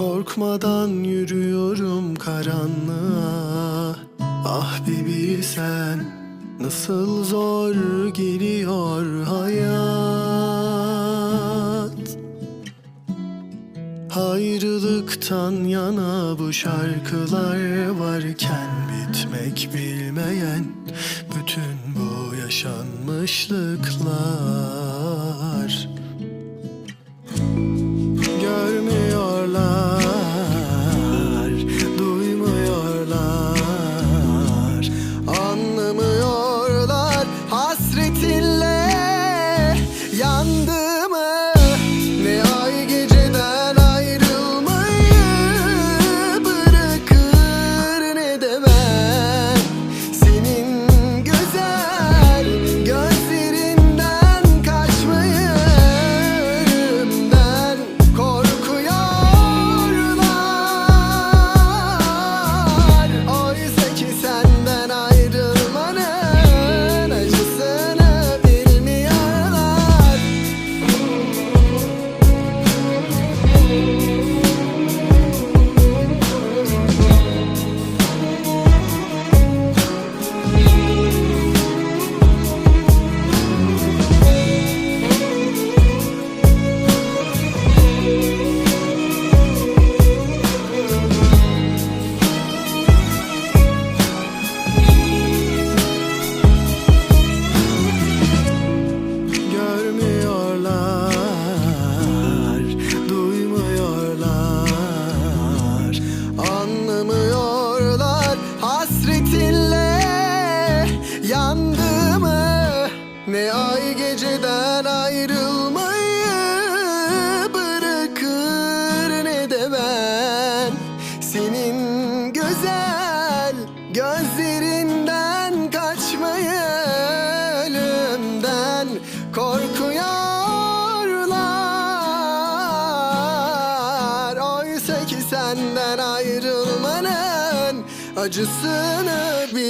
Korkmadan yürüyorum karanlığa. Ah bir bilsen nasıl zor geliyor hayat. Ayrılıktan yana bu şarkılar varken bitmek bilmeyen bütün bu yaşanmışlıklar hasretinle yandığımı ne ay geceden ayrılmayı bırakır ne de ben. Senin güzel gözlerinden kaçmayı ölümden korkuyorlar. Oysa ki senden ayrılmanın acısını bilmiyorlar